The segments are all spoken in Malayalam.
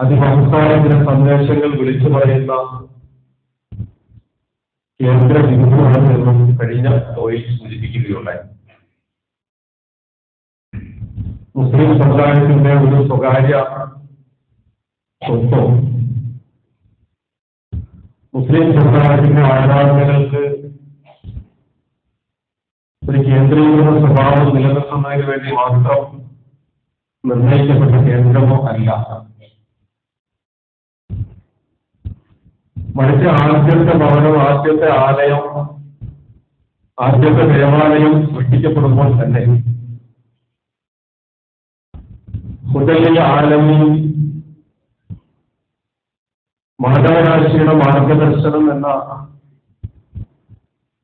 അതിമഹത്തായ സന്ദേശങ്ങൾ വിളിച്ചു പറയുന്ന കേന്ദ്ര ബിന്ദുവാണെന്നും കഴിഞ്ഞ തോയിൽ സൂചിപ്പിക്കുകയുണ്ടായി. മുസ്ലിം സമുദായത്തിന്റെ ഒരു സ്വകാര്യ സ്വത്വം. മുസ്ലിം സമുദായത്തിന്റെ ആരാധനകൾക്ക് ഒരു കേന്ദ്രീകൃത സ്വഭാവം നിലനിർത്തുന്നതിന് വേണ്ടി മാത്രം നിർണയിക്കപ്പെട്ട കേന്ദ്രമോ അല്ല. മറിച്ച് ആദ്യത്തെ ഭവനം ആദ്യത്തെ ആലയം ആദ്യത്തെ ദേവാലയം സൃഷ്ടിക്കപ്പെടുമ്പോൾ തന്നെ ഹുദലിയ ആലമി മാനവരാശിയുടെ മാർഗദർശനം എന്ന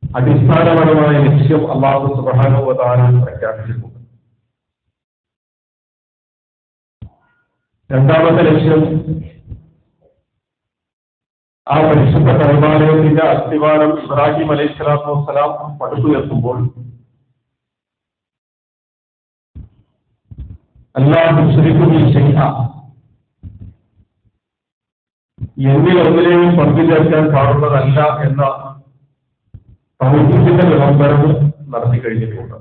അടിസ്ഥാനപരമായ ലക്ഷ്യം അള്ളാഹു സുബാനുവതാരം പ്രഖ്യാപിച്ചിട്ടുണ്ട്. രണ്ടാമത്തെ ലക്ഷ്യം ആ പരിശുദ്ധ കൈമാലയത്തിന്റെ അസ്ഥിവാരം ഇബ്രാഹിം അലൈഹി സ്വലാത്തു വസ്സലാം പടുത്തുയർത്തുമ്പോൾ അല്ലാഹു എന്നിൽ ഒന്നിനെയും പങ്കു ചേർക്കാൻ കാണുന്നതല്ല എന്ന തൗഹീദിന്റെ വിളംബരം നടത്തി കഴിഞ്ഞിട്ടുണ്ട്.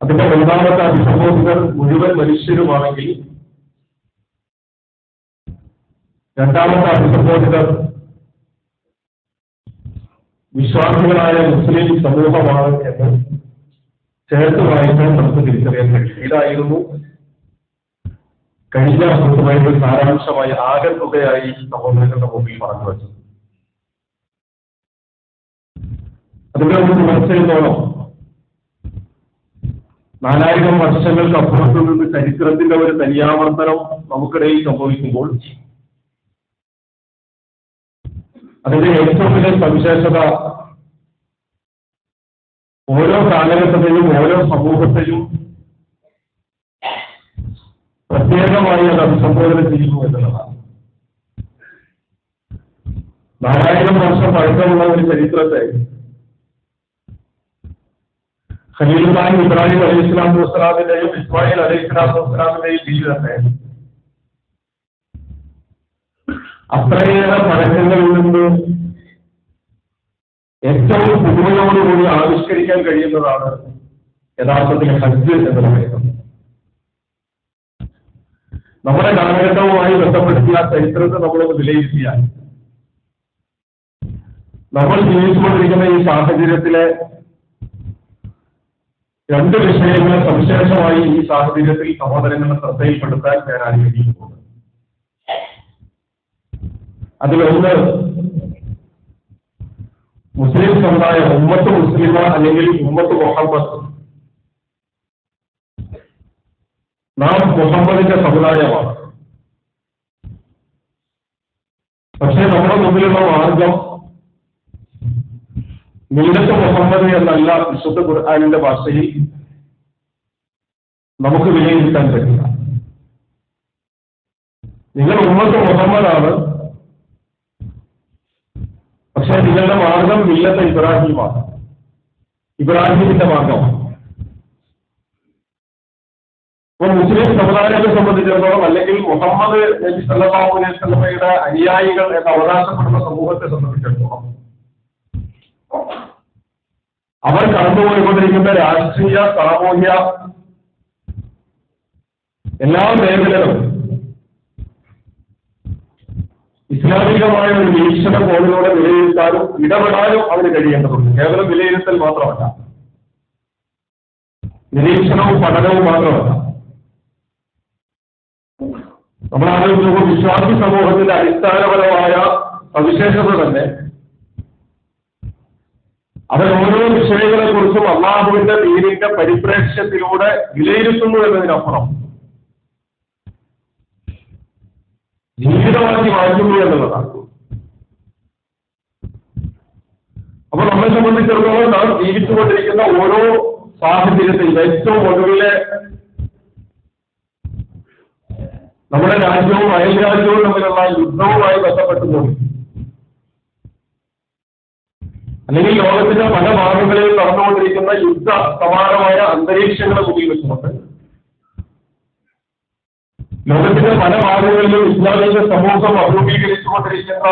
അതിന്റെ രണ്ടാമത്തെ അഭിസംബോധകർ മുഴുവൻ മനുഷ്യരുമാണെങ്കിൽ രണ്ടാമത്തെ അഭിസംബോധിതർ വിശ്വാസികളായ മുസ്ലിം സമൂഹമാണ് എന്ന് ചേർത്ത് വായിക്കാൻ നമുക്ക് തിരിച്ചറിയാൻ കഴിയും. ഇതായിരുന്നു കഴിഞ്ഞ ബൈബിൾ സാരാംശമായി ആകെത്തുകയായി സഹോദരങ്ങളുടെ മുമ്പിൽ പറഞ്ഞു വെച്ചത്. അതിന്റെ ഒരു തുടർച്ചയെന്നോണം നാലായിരം വർഷങ്ങൾക്ക് അപ്പുറത്തു നിന്ന് ചരിത്രത്തിന്റെ ഒരു തനിയാവർത്തനം നമുക്കിടയിൽ സംഭവിക്കുമ്പോൾ അതിന്റെ ഏറ്റവും വലിയ സവിശേഷത ഓരോ കാലഘട്ടത്തെയും ഓരോ സമൂഹത്തെയും പ്രത്യേകമായി അത് അഭിസംബോധന ചെയ്യുന്നു എന്നുള്ളതാണ്. നാലായിരം വർഷം പഴക്കമുള്ള ഒരു ചരിത്രത്തെ ഖലീലുല്ലാഹി ഇബ്രാഹിം അലൈഹി സ്വലാത്തു വസ്സലാമിന്റെയും ഇസ്മായിൽ അലൈഹി സ്വലാത്തു വസ്സലാമിന്റെയും ജീവിതത്തെ അത്രയേറെ പഴക്കങ്ങളിൽ നിന്ന് ഏറ്റവും പുതുമയോടുകൂടി ആവിഷ്കരിക്കാൻ കഴിയുന്നതാണ് യഥാർത്ഥത്തിൽ ഹജ്ജ് എന്ന് പറയുന്നത് നമ്മുടെ കാലഘട്ടവുമായി ബന്ധപ്പെടുത്തിയ ചരിത്രത്തെ നമ്മളൊന്ന് വിലയിരുത്തിയാൽ നമ്മൾ ജീവിച്ചുകൊണ്ടിരിക്കുന്ന ഈ സാഹചര്യത്തിലെ രണ്ട് വിഷയങ്ങളെ സവിശേഷമായി ഈ സാഹചര്യത്തിൽ സഹോദരങ്ങളെ ശ്രദ്ധയിൽപ്പെടുത്താൻ ഞാൻ ആഗ്രഹിക്കുന്നു. അതിലൊന്ന് മുസ്ലിം സമുദായം ഉമ്മത്ത് മുസ്ലിമ അല്ലെങ്കിൽ ഉമ്മത്ത് മുഹമ്മദ്. നാം മുഹമ്മദിന്റെ സമുദായമാണ്. പക്ഷെ നമ്മുടെ മുമ്പിലുള്ള മാർഗം മീനത്ത് മുഹമ്മദ് എന്നല്ല വിശുദ്ധ ഖുർആാനിന്റെ ഭാഷയിൽ നമുക്ക് വിലയിരുത്താൻ പറ്റില്ല നിങ്ങൾ ഉമ്മത്ത് മുഹമ്മദാണ് പക്ഷെ നിങ്ങളുടെ മാർഗം ഇല്ലത്ത ഇബ്രാഹിം മാർഗം ഇബ്രാഹിമിന്റെ മാർഗമാണ് അപ്പൊ മുസ്ലിം സമുദായത്തെ സംബന്ധിച്ചിടത്തോളം അല്ലെങ്കിൽ മുഹമ്മദ് നബി സല്ലാഹു അലൈഹി വസല്ലമയുടെ അനുയായികൾ എന്ന് അവകാശപ്പെടുന്ന സമൂഹത്തെ സംബന്ധിച്ചിടത്തോളം അവർ കടന്നുപോയിക്കൊണ്ടിരിക്കുന്ന രാഷ്ട്രീയ സാമൂഹ്യ എല്ലാ മേഖലകളും ഇസ്ലാമികമായ ഒരു വീക്ഷണ കോണിലൂടെ വിലയിരുത്താനും ഇടപെടാനും അവന് കഴിയേണ്ടതുണ്ട്. കേവലം വിലയിരുത്തൽ മാത്രമല്ല. നിരീക്ഷണവും പഠനവും മാത്രമല്ല. നമ്മൾ ആലോചിക്കുമ്പോൾ വിശ്വാസി സമൂഹത്തിന്റെ അടിസ്ഥാനപരമായ സവിശേഷത തന്നെ അവർ ഓരോ വിഷയങ്ങളെ കുറിച്ചും അള്ളാഹുവിന്റെ തീരിന്റെ പരിപ്രേക്ഷ്യത്തിലൂടെ വിലയിരുത്തുന്നു എന്നതിനപ്പുറം ജീവിതമാക്കി മാറ്റുന്നു എന്നുള്ളതാണ്. അപ്പൊ നമ്മെ സംബന്ധിച്ചിടത്തോളം നാം ജീവിച്ചുകൊണ്ടിരിക്കുന്ന ഓരോ സാഹചര്യത്തിൽ ഏറ്റവും ഒടുവിലെ നമ്മുടെ രാജ്യവും അയൽ രാജ്യവും തമ്മിലുള്ള യുദ്ധവുമായി ബന്ധപ്പെട്ടു പോകും. അല്ലെങ്കിൽ ലോകത്തിന്റെ പല ഭാഗങ്ങളിൽ നടന്നുകൊണ്ടിരിക്കുന്ന യുദ്ധ സമാനമായ അന്തരീക്ഷങ്ങളെ മുന്നിൽ വെച്ചുകൊണ്ട് ലോകത്തിന്റെ പല ഭാഗങ്ങളിലും ഇസ്ലാമിക സമൂഹം അഭിമുഖീകരിച്ചുകൊണ്ടിരിക്കുന്ന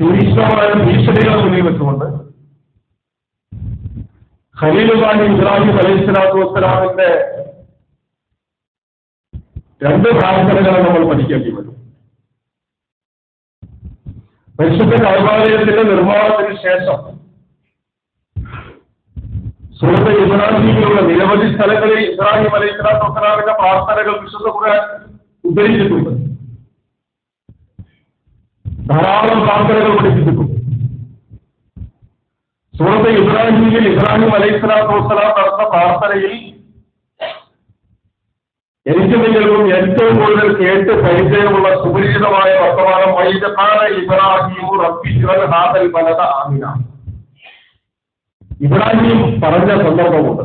തീക്ഷ്ണമായ ഭീഷണികളെ മുന്നിൽ വെച്ചുകൊണ്ട് ഖലീലുബാനി ഇബ്രാഹിം അലൈഹി സ്വലാത്തു വസ്സലാമിന്റെ രണ്ട് പ്രാർത്ഥനകളെ നമ്മൾ പഠിക്കേണ്ടി വരും. പരിശുദ്ധ കൈവാലയത്തിന്റെ നിർമ്മാണത്തിന് ശേഷം സുഹൃത്ത് ഇബ്രാഹിമിലുള്ള നിരവധി സ്ഥലങ്ങളിൽ ഇബ്രാഹിം അലൈഹി സ്വലാത്തു വസ്സലാമിന്റെ പ്രാർത്ഥനകൾ വിശുദ്ധ ഖുർആൻ ഉദ്ധരിച്ചിട്ടുണ്ട്. ധാരാളം പ്രാർത്ഥനകൾ പഠിപ്പിച്ചിട്ടുണ്ട് സൂറത്ത് ഇബ്രാഹിമിൽ ഇബ്രാഹിം അലൈഹി സ്വലാത്തു വസ്സലാം നടന്ന പ്രാർത്ഥനയിൽ എനിക്ക് ഏറ്റവും കൂടുതൽ കേട്ട് പരിചയമുള്ള സുപരിചിതമായ വർത്തമാനം വൈദകാല ഇബ്രാഹിം റബ്ബി ഹാദൽ ബലദ ആമിന. ഇബ്രാഹിം പറഞ്ഞ സന്ദർഭമുണ്ട്.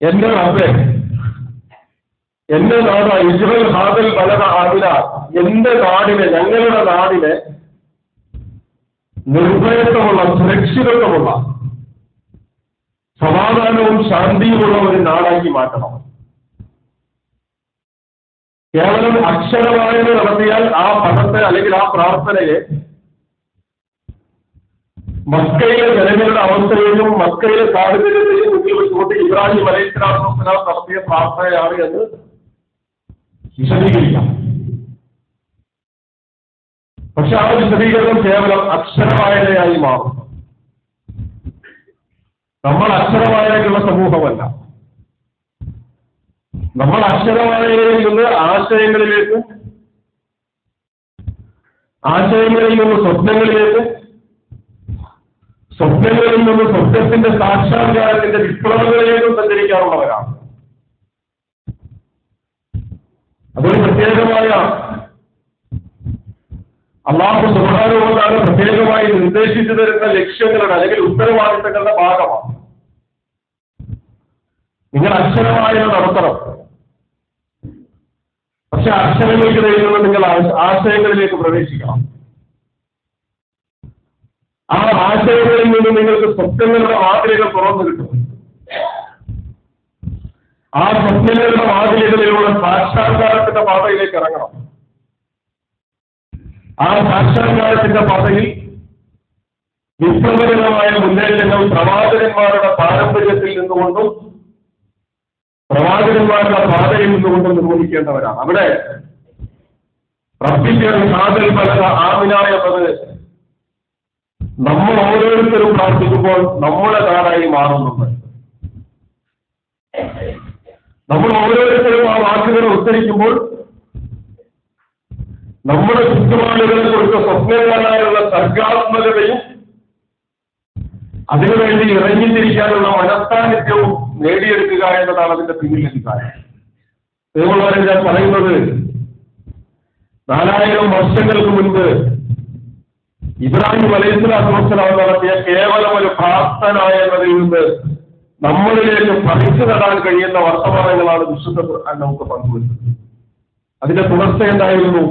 എന്റെ റബ്ബെ എന്റെ നാട് ഇസ്രൽ ഹാദൽ പലത ആമിന എന്റെ നാടിനെ ഞങ്ങളുടെ നാടിനെ നിർഭയത്വമുള്ള സുരക്ഷിതത്വമുള്ള സമാധാനവും ശാന്തിയുമുള്ള ഒരു നാടാക്കി മാറ്റണം. കേവലം അക്ഷരവായന നടത്തിയാൽ ആ പദത്തെ അല്ലെങ്കിൽ ആ പ്രാർത്ഥനയെ മക്കയിലെ ജനങ്ങളുടെ അവസ്ഥയിലും മക്കയിലെ മുന്നിൽ വെച്ചുകൊണ്ട് ഇബ്രാഹിം അലൈഹി നടത്തിയ പ്രാർത്ഥനയാണ് എന്ന് വിശദീകരിക്കാം. പക്ഷെ ആ വിശദീകരണം കേവലം അക്ഷരവായനയായി മാറും നമ്മൾ അക്ഷരവായനയ്ക്കുള്ള സമൂഹമല്ല. നമ്മൾ അക്ഷരവായനയിൽ നിന്ന് ആശയങ്ങളിലേക്കും ആശയങ്ങളിൽ നിന്ന് സ്വപ്നങ്ങളിലേക്ക് സ്വപ്നങ്ങളിൽ നിന്ന് സ്വപ്നത്തിന്റെ സാക്ഷാത്കാരത്തിന്റെ വിപ്ലവങ്ങളിലേക്കും സഞ്ചരിക്കാറുള്ളവരാണ്. അതൊരു പ്രത്യേകമായ അള്ളാഹു സുഹാനുകൊണ്ടാണ് പ്രത്യേകമായി നിർദ്ദേശിച്ചു തരുന്ന ലക്ഷ്യങ്ങളുടെ അല്ലെങ്കിൽ ഉത്തരവാദിത്തങ്ങളുടെ ഭാഗമാണ്. നിങ്ങൾ അക്ഷരമായ നടത്തണം. പക്ഷെ അക്ഷരങ്ങൾക്കിടയിൽ നിന്ന് നിങ്ങൾ ആശ- ആശയങ്ങളിലേക്ക് പ്രവേശിക്കണം. ആ ആശയങ്ങളിൽ നിന്ന് നിങ്ങൾക്ക് സ്വപ്നങ്ങളുടെ മാതൃകൾ തുറന്നു കിട്ടും. ആ സ്വപ്നങ്ങളുടെ മാതൃകളിലൂടെ സാക്ഷാത്കാരത്തിന്റെ പാതയിലേക്ക് ഇറങ്ങണം. ആ സാക്ഷാത്കാരത്തിന്റെ പാതയിൽ വിപ്ലവകരമായ മുന്നേറ്റങ്ങൾ പ്രവാചകന്മാരുടെ പാരമ്പര്യത്തിൽ നിന്നുകൊണ്ടും പ്രവാചകന്മാരുടെ പാതയിൽ നിന്നുകൊണ്ടും നിർവഹിക്കേണ്ടവരാണ്. അവിടെ റബ്ബിന്റെ കാതൽ പലക ആമിന എന്നത്. നമ്മൾ ഓരോരുത്തരും പ്രാർത്ഥിക്കുമ്പോൾ നമ്മുടെ നാടായി മാറുന്നുണ്ട് നമ്മൾ ഓരോരുത്തരും ആ വാക്കുകളെ ഉച്ചരിക്കുമ്പോൾ നമ്മുടെ ചുറ്റുപാടുകളെ കുറിച്ച് സ്വപ്നങ്ങളായുള്ള സർഗാത്മകതയും അതിനുവേണ്ടി ഇറങ്ങിത്തിരിക്കാനുള്ള മനസ്ഥാനിത്യവും നേടിയെടുക്കുക എന്നതാണ് അതിന്റെ പിന്നിലേക്ക് കാര്യം. ഇതുകൊണ്ടാണ് ഞാൻ പറയുന്നത് നാലായിരം വർഷങ്ങൾക്ക് മുൻപ് ഇബ്രാഹിം അലൈഹിസ്ലാത്തു നടത്തിയ കേവലം ഒരു പ്രാർത്ഥന എന്നതിൽ നിന്ന് നമ്മളിലേക്ക് പറിച്ചു നടാൻ കഴിയുന്ന വർത്തമാനങ്ങളാണ് വിശുദ്ധ നമുക്ക് പങ്കുവച്ചത്. അതിന്റെ തുടർച്ച എന്തായിരുന്നു?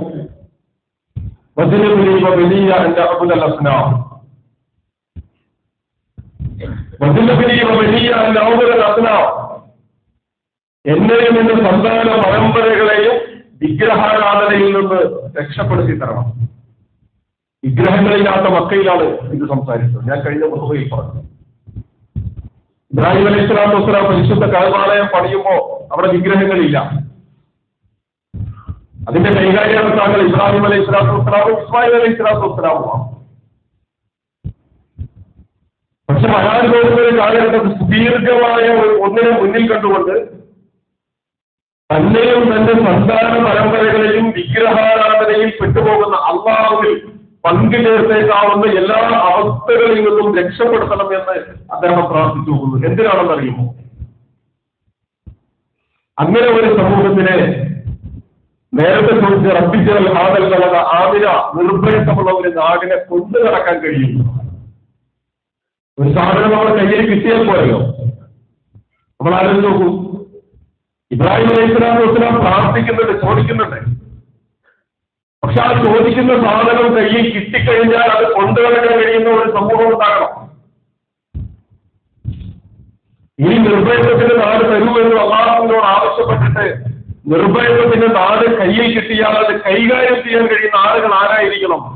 എന്നെയും എന്റെ സന്താന പരമ്പരകളെയും വിഗ്രഹാരാധനയിൽ നിന്ന് രക്ഷപ്പെടുത്തി തരണം. വിഗ്രഹങ്ങളില്ലാത്ത മക്കയിലാണ് ഇത് സംസാരിച്ചത്. ഞാൻ കഴിഞ്ഞ മുഹയിൽ പറഞ്ഞു. ഇബ്രാഹിം അലൈഹി സ്വലാത്തു വസ്സലാം പരിശുദ്ധ കഴമാലയം പണിയുമ്പോ അവിടെ വിഗ്രഹങ്ങളില്ല. അതിന്റെ കൈകാര്യകർത്താക്കൾ ഇബ്രാഹിം അലൈഹി സ്വലാത്തു ഇസ്മായിൽ അലൈഹി സ്വലാത്തു വസ്സലാമുമാണ് പക്ഷെ വരാൻ പോകുന്ന ഒരു കാലഘട്ടത്തിൽ സുദീർഘമായ ഒരു ഒന്നിനെ മുന്നിൽ കണ്ടുകൊണ്ട് തന്നെയും തന്റെ സന്താന പരമ്പരകളെയും വിഗ്രഹാരാധനയിൽ പെട്ടുപോകുന്ന അള്ളാഹുവിൽ പങ്കു ചേർത്തേക്കാവുന്ന എല്ലാ അവസ്ഥകളിൽ നിന്നും രക്ഷപ്പെടുത്തണം എന്ന് അദ്ദേഹം പ്രാർത്ഥിച്ചു പോകുന്നു. എന്തിനാണെന്ന് അറിയുമോ അങ്ങനെ ഒരു സമൂഹത്തിനെ നേരത്തെ കുറിച്ച് റബ്ബിച്ചൽ ആദൽ കലക ആതിര നിർഭയസമുള്ള ഒരു നാടിനെ കൊണ്ടു നടക്കാൻ കഴിയും ഒരു സാധനം നമ്മുടെ കയ്യിൽ കിട്ടിയാൽ പോലെയോ നമ്മൾ ആരും നോക്കൂ. ഇബ്രാഹിം അലൈഹി ഇസ്ലാം പ്രാർത്ഥിക്കുന്നുണ്ട് ചോദിക്കുന്നുണ്ട്. പക്ഷെ ആ ചോദിക്കുന്ന സാധനം കയ്യിൽ കിട്ടിക്കഴിഞ്ഞാൽ അത് കൊണ്ടുനടക്കാൻ കഴിയുന്ന ഒരു സമൂഹം ഉണ്ടാകണം. ഈ നിർഭയത്വത്തിന്റെ നാട് തരൂ എന്ന് അള്ളാഹുവിനോട് ആവശ്യപ്പെട്ടിട്ട് നിർഭയത്വത്തിന്റെ നാട് കയ്യിൽ കിട്ടിയാൽ അത് കൈകാര്യം ചെയ്യാൻ കഴിയുന്ന ആളുകൾ ആരായിരിക്കണം?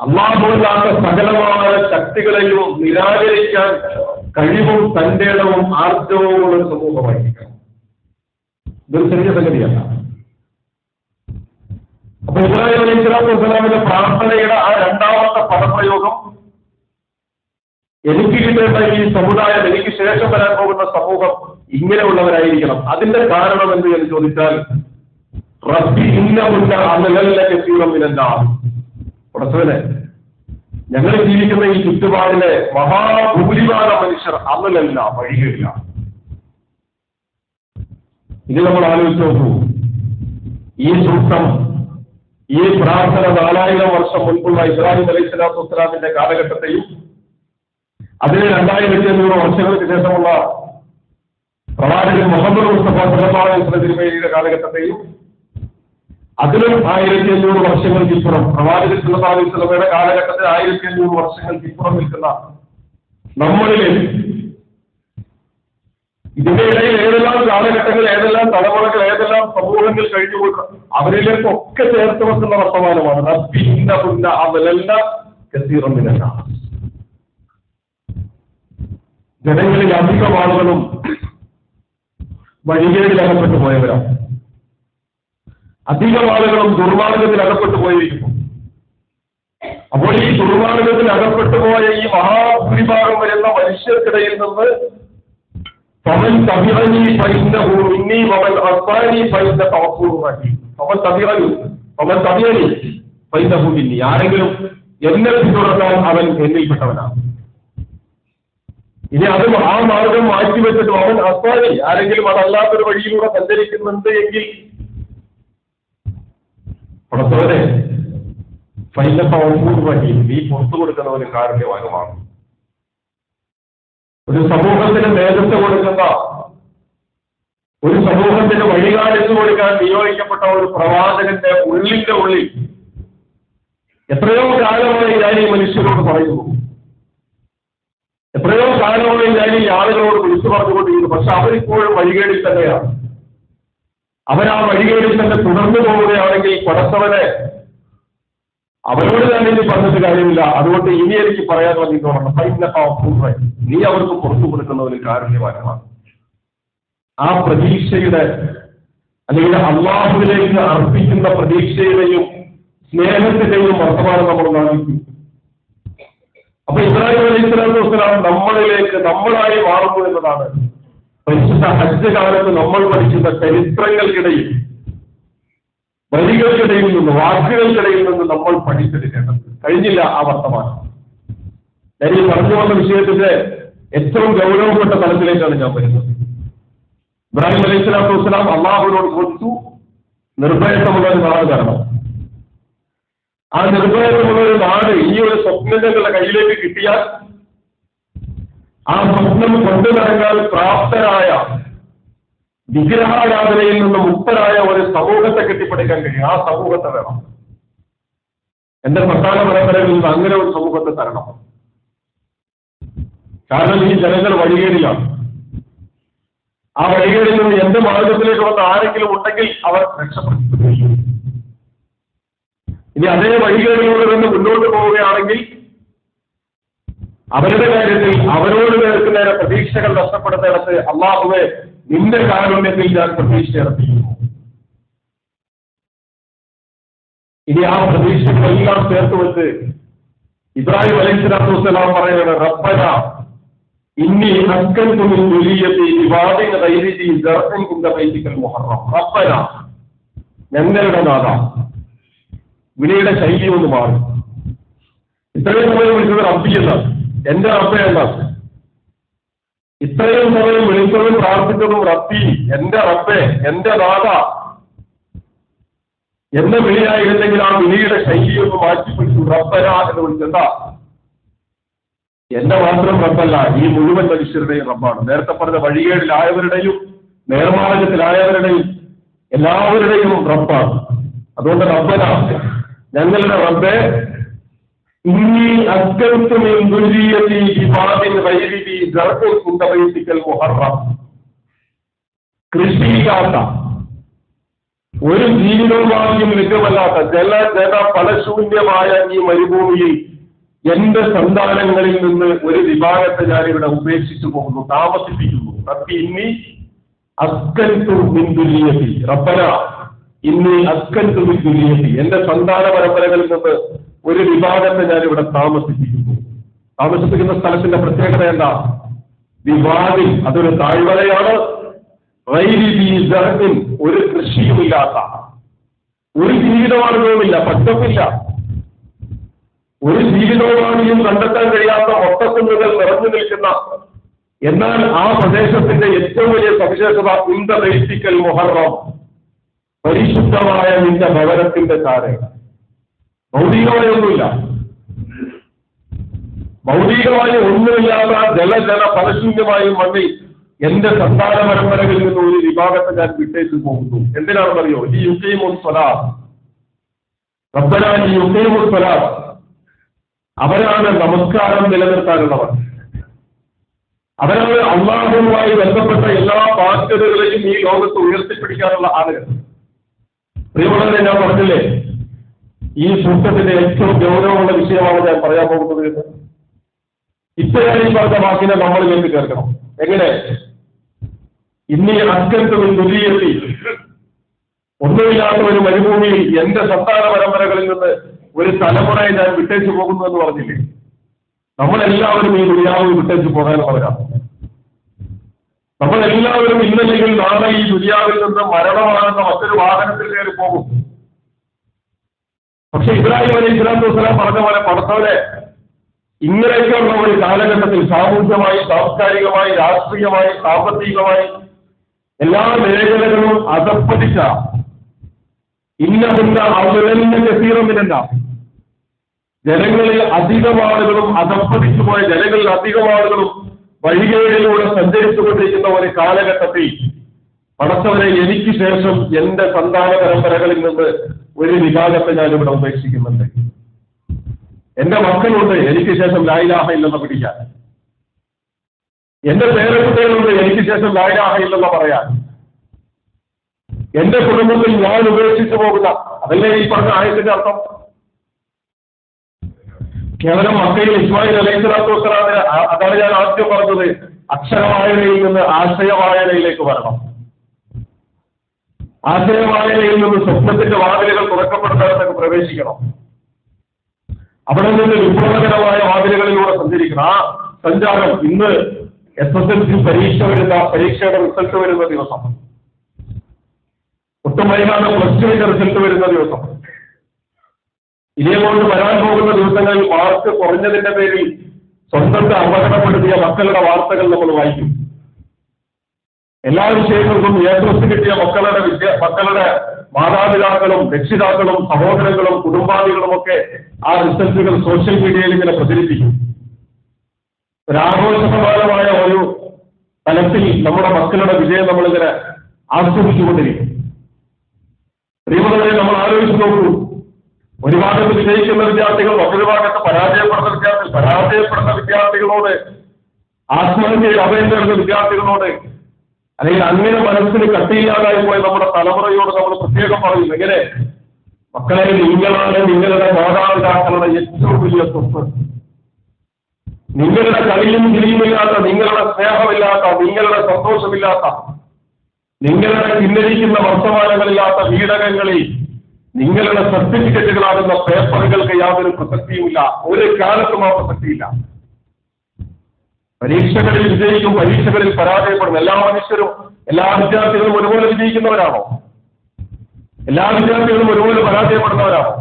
അള്ളാഹുവില്ലാത്ത സകലമായ ശക്തികളെയും നിരാകരിക്കാൻ കഴിവും സന്തേടവും ആർജവും ഉള്ള സമൂഹമായിരിക്കണം. ഇതൊരു ചെറിയ സംഗതിയല്ല. അപ്പൊ ഇബ്രാഹിം വസ്സലാമിന്റെ പ്രാർത്ഥനയുടെ ആ രണ്ടാമത്തെ പദപ്രയോഗം എനിക്ക് കിട്ടേണ്ട ഈ സമുദായം എനിക്ക് ശേഷം വരാൻ പോകുന്ന സമൂഹം ഇങ്ങനെയുള്ളവരായിരിക്കണം. അതിന്റെ കാരണം എന്ത് എന്ന് ചോദിച്ചാൽ റബ്ബി ഇന്നമുല്ല അമലല്ല കെത്തിയുറമില്ല ഉടച്ചവനെ ഞങ്ങൾ ജീവിക്കുന്ന ഈ ചുറ്റുപാടിലെ മഹാഭൂരിഭാഗ മനുഷ്യർ അന്നലല്ല വഴികളില്ല. ഇത് നമ്മൾ ആലോചിച്ച് നോക്കൂ. ഈ സൂക്തം ഈ പ്രാർത്ഥന നാലായിരം വർഷം മുൻപുള്ള ഇബ്രാഹിം അലൈഹി സ്വലാത്തു വസ്സലാമിന്റെ കാലഘട്ടത്തെയും അതിന് രണ്ടായിരത്തി അഞ്ഞൂറ് വർഷങ്ങൾക്ക് ശേഷമുള്ള പ്രവാചകൻ മുഹമ്മദ് മുസ്തഫ തിരുമേനിയുടെ കാലഘട്ടത്തെയും അതിലും ആയിരത്തി അഞ്ഞൂറ് വർഷങ്ങൾക്ക് ഇപ്പുറം പ്രവാചകൻ സുല്ലാഹി സ്വലമയുടെ കാലഘട്ടത്തിൽ ആയിരത്തി അഞ്ഞൂറ് വർഷങ്ങൾക്ക് ഇപ്പുറം നിൽക്കുന്ന നമ്മളിൽ ഇതിന്റെ ഇടയിൽ ഏതെല്ലാം കാലഘട്ടങ്ങൾ ഏതെല്ലാം തലമുറകൾ ഏതെല്ലാം സമൂഹങ്ങൾ കഴിഞ്ഞുപോയി അവരിലേക്കൊക്കെ ചേർത്ത് വെക്കുന്ന വർത്തമാനമാണ് ഇന്ന പുന്ന അവലല്ല കസീറമിനല്ല ജനങ്ങളിൽ അധികം ആളുകളും വഴികേടിൽ അകപ്പെട്ടു പോയവരാണ്. അധികം ആളുകളും ദുർമാർഗത്തിൽ അകപ്പെട്ടു പോയിരിക്കുന്നു അപ്പോൾ ഈ ദുർമാർഗത്തിൽ അകപ്പെട്ടു പോയ ഈ മഹാഭൂരിഭാഗം വരുന്ന മനുഷ്യർക്കിടയിൽ നിന്ന് പവൻ فإنه مني ഇന്നി أطاني فإنك غفور رحيم فمن تبعني فمن تبعني فإنه مني. ആരെങ്കിലും എന്നെ പിന്തുടർന്നാൽ അവൻ എന്നിൽപ്പെട്ടവനാണ് ഇനി അത് ആ മാർഗം മാറ്റിവെച്ചിട്ട് അവൻ അസ്വാനി ആരെങ്കിലും അതല്ലാത്തൊരു വഴിയിലൂടെ സഞ്ചരിക്കുന്നുണ്ട് എങ്കിൽ പുറത്തോടെ വഴി നീ പുറത്തു കൊടുക്കുന്നവന് കാരുണ്യവാനുമാണ് ഒരു സമൂഹത്തിന് നേതൃത്വം കൊടുക്കുന്ന ഒരു സമൂഹത്തിന് വഴികാലിച്ചു കൊടുക്കാൻ നിയോഗിക്കപ്പെട്ട ഒരു പ്രവാചകന്റെ ഉള്ളിന്റെ ഉള്ളിൽ എത്രയോ കാലമായി ഞാൻ ഈ മനുഷ്യരോട് പറയുന്നു. എത്രയോ കാലമായി ഞാൻ ഈ ആളുകളോട് വിളിച്ചു പറഞ്ഞുകൊണ്ടിരിക്കുന്നു. പക്ഷെ അവരിപ്പോഴും വഴികേടിൽ തന്നെയാണ്. അവരാ വഴികേടിൽ തന്നെ തുടർന്നു പോവുകയാണെങ്കിൽ പടച്ചവനെ അവരോട് തന്നെ ഇനി പറഞ്ഞിട്ട് കാര്യമില്ല. അതുകൊണ്ട് ഇനി എനിക്ക് പറയാനുള്ളത് ഫൈനപ്പൂർവം നീ അവർക്ക് പുറത്തു കൊടുക്കുന്ന ഒരു കാരുണ്യമാണ് ആ പ്രതീക്ഷയുടെ അല്ലെങ്കിൽ അള്ളാഹുവിലേക്ക് അർപ്പിക്കുന്ന പ്രതീക്ഷയുടെയും സ്നേഹത്തിന്റെയും വർത്തമാനം നമ്മൾ കാണിക്കും അപ്പൊ ഇബ്രാഹിം അലൈഹി സ്വലാത്തു വസ്സലാം നമ്മളിലേക്ക് നമ്മളായി മാറുന്നു എന്നതാണ്. പരിശുദ്ധ ഹജ്ജ് കാലത്ത് നമ്മൾ പഠിക്കുന്ന ചരിത്രങ്ങൾക്കിടയിൽ വരികൾക്കിടയിൽ നിന്ന് വാക്കുകൾക്കിടയിൽ നിന്ന് നമ്മൾ പഠിച്ചെടുക്കേണ്ടത് കഴിഞ്ഞില്ല ആ വർത്തമാനം. ഞാൻ ഈ പറഞ്ഞു വന്ന വിഷയത്തിന്റെ ഏറ്റവും ഗൗരവപ്പെട്ട തലത്തിലേക്കാണ് ഞാൻ വരുന്നത്. ഇബ്രാഹിം അലൈഹി സ്വലാത്തു വസ്സലാം അള്ളാഹുവിനോട് ചോദിച്ചു നിർഭയത്വമുള്ള ഒരു നാട് തരണം ആ നിർഭയത്വമുള്ള ഒരു നാട് ഈ ഒരു സ്വപ്നം ഞങ്ങളുടെ കയ്യിലേക്ക് കിട്ടിയാൽ ആ സ്വപ്നം കൊണ്ടു പ്രാപ്തരായ വിഗ്രഹാരാധനയിൽ നിന്ന് മുക്തരായ ഒരു സമൂഹത്തെ കെട്ടിപ്പടുക്കാൻ കഴിയും. ആ സമൂഹത്തെ വേണം. എന്റെ പ്രധാന പരമ്പരകളിൽ അങ്ങനെ ഒരു സമൂഹത്തെ തരണം. കാരണം ഈ ജനങ്ങൾ വഴികേടിലാണ്. ആ വഴികേടിൽ നിന്ന് എന്റെ മാർഗത്തിലേക്ക് വന്ന ആരെങ്കിലും ഉണ്ടെങ്കിൽ അവർ രക്ഷപ്പെട്ടു ഇനി അതേ വഴികേടിലൂടെ നിന്ന് മുന്നോട്ട് പോവുകയാണെങ്കിൽ അവരുടെ കാര്യത്തിൽ അവരോട് നേർക്കുന്നേരെ പ്രതീക്ഷകൾ നഷ്ടപ്പെടുന്നിടത്ത് അള്ളാഹുവെ നിന്റെ കാരുണ്യത്തിൽ ഞാൻ പ്രതീക്ഷ ഇറപ്പിക്കുന്നു. ഇനി ആ പ്രതീക്ഷകളെല്ലാം ചേർത്ത് വെച്ച് ഇബ്രാഹിം അലൈഹി സ്വലാത്തു വസ്സലാം പറയുന്നത് റബ്ബന ഇന്നി അസ്കൻതുമിൻ ദുലിയത്തി വിവാദിന ധൈര്യത്തിൽ ദർഹൻ കുന്ത ബൈതിക്കൽ മുഹറം. റബ്ബന ഞങ്ങളുടെ നാഥ വിളിയുടെ ശൈലി ഒന്ന് മാറി. ഇത്രയും സമയം വിളിച്ചത് റബ്ബി എന്നാണ് എന്റെ റബ്ബ എന്നാണ് ഇത്രയും സമയം വിളിച്ചതും പ്രാർത്ഥിച്ചതും റബ്ബി എന്റെ റബ്ബെ എന്റെ നാഥ. എന്ന വിളിയായിരുന്നെങ്കിൽ ആ വിളിയുടെ ശൈലിയൊന്ന് മാറ്റിപ്പിടിച്ചു. റബ്ബന എന്ന് വിളിച്ചെന്താ എന്റെ മാത്രം റബ്ബല്ല ഈ മുഴുവൻ മനുഷ്യരുടെയും റബ്ബാണ്. നേരത്തെ പറഞ്ഞ വഴികേടിലായവരുടെയും നേർമാർഗത്തിലായവരുടെയും എല്ലാവരുടെയും റബ്ബാണ്. അതുകൊണ്ട് റബ്ബന. ഞങ്ങളുടെ റബ്ബെ ഇന്നി من ذريتي بباب غير ذي زرع ദർഉൻ بيتك المحرم കൃഷിയില്ലാത്ത ഒരു ജീവിതോപാധിയും ലഭ്യമല്ലാത്ത ജല ജല ഫലശൂന്യമായ ഈ മരുഭൂമിയിൽ എന്റെ സന്താനങ്ങളിൽ നിന്ന് ഒരു വിഭാഗത്തെ ഞാനിവിടെ ഉപേക്ഷിച്ചു പോകുന്നു താമസിപ്പിക്കുന്നു. റബ്ബി ഇന്നി അസ്കൻതു മിൻ ദുരിയതി റബ്ബന ഇന്നി അസ്കൻതു മിൻ ദുരിയതി എന്റെ സന്താന പരമ്പരകളിൽ നിന്ന് ഒരു വിവാദത്തെ ഞാൻ ഇവിടെ താമസിപ്പിക്കുന്നു താമസിപ്പിക്കുന്ന സ്ഥലത്തിന്റെ പ്രത്യേകത എന്താ? വിവാദി അതൊരു താഴ്വരയാണ്. ഒരു കൃഷിയുമില്ലാത്ത ഒരു ജീവിതമാർഗവുമില്ല പച്ചപ്പില്ല. ഒരു ജീവിതോപാധിയും കണ്ടെത്താൻ കഴിയാത്ത ഒട്ടക്കുന്നുകൾ നിറഞ്ഞു നിൽക്കുന്ന എന്നാൽ ആ പ്രദേശത്തിന്റെ ഏറ്റവും വലിയ സവിശേഷത ഇന്ത ബൈസിക്കൽ മുഹറം പരിശുദ്ധമായ നിന്റെ ഭവനത്തിന്റെ താര ഭൗതികമായ ഒന്നുമില്ല ഭൗതികമായി ഒന്നുമില്ലാത്ത ജലജല ഫലശൂന്യമായ മണ്ണിൽ എന്റെ സന്താന പരമ്പരകളിൽ നിന്ന് ഒരു വിഭാഗത്തെ ഞാൻ വിട്ടേച്ച് പോകുന്നു. എന്തിനാണെന്നറിയോ? ഈ യുക്കൈമുൽ സ്വരാ റബ്ബന ഈ യുക്കൈമുൽ സ്വരാ അവരാണ് നമസ്കാരം നിലനിർത്താനുള്ളവർ. അവരാണ് അള്ളാഹുവുമായി ബന്ധപ്പെട്ട എല്ലാ ബാധ്യതകളെയും ഈ ലോകത്ത് ഉയർത്തിപ്പിടിക്കാനുള്ള ആളുകൾ. പ്രിയമുള്ളവരെ ഞാൻ പറഞ്ഞില്ലേ? ഈ സൂക്തത്തിന്റെ ഏറ്റവും ഗൗരവമുള്ള വിഷയമാണ് ഞാൻ പറയാൻ പോകുന്നത് എന്ന്. ഇത്രയായി ഈ പറഞ്ഞ വാക്കിനെ നമ്മളിലേക്ക് കേൾക്കണം. എങ്ങനെ? ഇന്നീ അത്യന്തം ദുരിയെത്തി ഒന്നുമില്ലാത്ത ഒരു മരുഭൂമിയിൽ എന്റെ സന്താന പരമ്പരകളിൽ നിന്ന് ഒരു തലമുറയെ ഞാൻ വിട്ടേച്ചു പോകുന്നു എന്ന് പറഞ്ഞില്ലേ? നമ്മളെല്ലാവരും ഈ ദുര്യാവ് വിട്ടേച്ചു പോകാനുള്ളവരാണ് നമ്മളെല്ലാവരും ഇന്നല്ലെങ്കിൽ നാളെ ഈ ദുര്യാവിൽ നിന്ന് മരണമാകുന്ന മറ്റൊരു വാഹനത്തിൽ കയറി പോകും. പക്ഷെ ഇബ്രാഹിം അലി ഇസ്ലാത്തു വസ്സലാം പറഞ്ഞ പോലെ പടത്തവരെ ഇങ്ങനെയൊക്കെയുള്ള ഒരു കാലഘട്ടത്തിൽ സാമൂഹികമായി സാംസ്കാരികമായി രാഷ്ട്രീയമായി സാമ്പത്തികമായി എല്ലാ മേഖലകളും അധപ്പതിച്ച ഇന്ന കസീറമിനല്ല ജനങ്ങളിൽ അധികം ആളുകളും അധപ്പതിച്ചു പോയ ജനങ്ങളിൽ അധികം ആളുകളും വഴികേടിലൂടെ സഞ്ചരിച്ചുകൊണ്ടിരിക്കുന്ന ഒരു കാലഘട്ടത്തിൽ പടച്ചവരെ എനിക്ക് ശേഷം എന്റെ സന്താന പരമ്പരകളിൽ നിന്ന് ഒരു വിഭാഗത്തെ ഞാൻ ഇവിടെ ഉപേക്ഷിക്കുന്നുണ്ട്. എന്റെ മക്കളുണ്ട് എനിക്ക് ശേഷം ലായിലാഹ ഇല്ലെന്ന് പിടിക്കാൻ. എന്റെ പേരക്കുട്ടികളുണ്ട് എനിക്ക് ശേഷം ലായിലാഹ ഇല്ലെന്ന് പറയാൻ. എന്റെ കുടുംബത്തിൽ ഞാൻ ഉപേക്ഷിച്ചു പോകുന്ന അതല്ലേ ഈ പറഞ്ഞ ആയത്തിന്റെ അർത്ഥം? കേവലം മക്കയിൽ ഇസ്മായിൽ അലൈഹി വസ്സലാമിന് അതാണ് ഞാൻ ആദ്യം പറഞ്ഞത്. അക്ഷരവായനയിൽ നിന്ന് ആശയവായനയിലേക്ക് വരണം. ആശയവായനയിൽ നിന്ന് സ്വപ്നത്തിന്റെ വാതിലുകൾ തുറക്കപ്പെടുന്നിടത്തേക്ക് പ്രവേശിക്കണം. അവിടെ നിന്ന് വിപ്ലവകരമായ വാതിലുകളിലൂടെ സഞ്ചരിക്കണം. ആ സഞ്ചാരം ഇന്ന് എസ് എസ് എൽ സി പരീക്ഷ വരുന്ന പരീക്ഷയുടെ റിസൾട്ട് വരുന്ന ദിവസം. ഒട്ടും വൈകാതെ പ്ലസ് ടുവിന്റെ റിസൾട്ട് വരുന്ന ദിവസം. ഇതേപോലെ വരാൻ പോകുന്ന ദിവസങ്ങളിൽ മാർക്ക് കുറഞ്ഞതിന്റെ പേരിൽ സ്വന്തത്തെ അപകടപ്പെടുത്തിയ മക്കളുടെ വാർത്തകൾ നമ്മൾ വായിക്കും. എല്ലാ വിഷയങ്ങൾക്കും എ കിട്ടിയ മക്കളുടെ വിദ്യ മക്കളുടെ മാതാപിതാക്കളും രക്ഷിതാക്കളും സഹോദരങ്ങളും കുടുംബാദികളും ഒക്കെ ആ റിസൾട്ടുകൾ സോഷ്യൽ മീഡിയയിൽ ഇങ്ങനെ പ്രചരിപ്പിക്കും. ഒരാഘോഷസമാനമായ ഒരു തലത്തിൽ നമ്മുടെ മക്കളുടെ വിജയം നമ്മളിങ്ങനെ ആസ്വദിച്ചുകൊണ്ടിരിക്കും. നമ്മൾ ആലോചിച്ച് നോക്കൂ. ഒരു ഭാഗത്ത് വിജയിക്കുന്ന വിദ്യാർത്ഥികൾ മറ്റൊരു ഭാഗത്ത് പരാജയപ്പെടുന്ന വിദ്യാർത്ഥികൾ പരാജയപ്പെടുന്ന വിദ്യാർത്ഥികളോട് ആത്മഹത്യയിൽ അഭയം തേടുന്ന വിദ്യാർത്ഥികളോട് അല്ലെങ്കിൽ അങ്ങനെ മനസ്സിന് കട്ടിയില്ലാതായി പോയ നമ്മുടെ തലമുറയോട് നമ്മൾ പ്രത്യേകം പറയും. എങ്ങനെ? മക്കളെ നിങ്ങളാണ് നിങ്ങളുടെ മാതാപിതാക്കളുടെ ഏറ്റവും വലിയ സ്വത്ത്. നിങ്ങളുടെ കളിയും ചിരിയുമില്ലാത്ത നിങ്ങളുടെ സ്നേഹമില്ലാത്ത നിങ്ങളുടെ സന്തോഷമില്ലാത്ത നിങ്ങളുടെ ചിഹ്നരിക്കുന്ന വർത്തമാനങ്ങളില്ലാത്ത വീടകങ്ങളിൽ നിങ്ങളുടെ സർട്ടിഫിക്കറ്റുകളാകുന്ന പേപ്പറുകൾക്ക് യാതൊരു പ്രസക്തിയുമില്ല. ഒരു കാലത്തും ആ പ്രസക്തിയില്ല. പരീക്ഷകളിൽ വിജയിക്കും പരീക്ഷകളിൽ പരാജയപ്പെടും. എല്ലാ മനുഷ്യരും എല്ലാ വിദ്യാർത്ഥികളും ഒരുപോലെ വിജയിക്കുന്നവരാണോ? എല്ലാ വിദ്യാർത്ഥികളും ഒരുപോലെ പരാജയപ്പെടുന്നവരാണോ?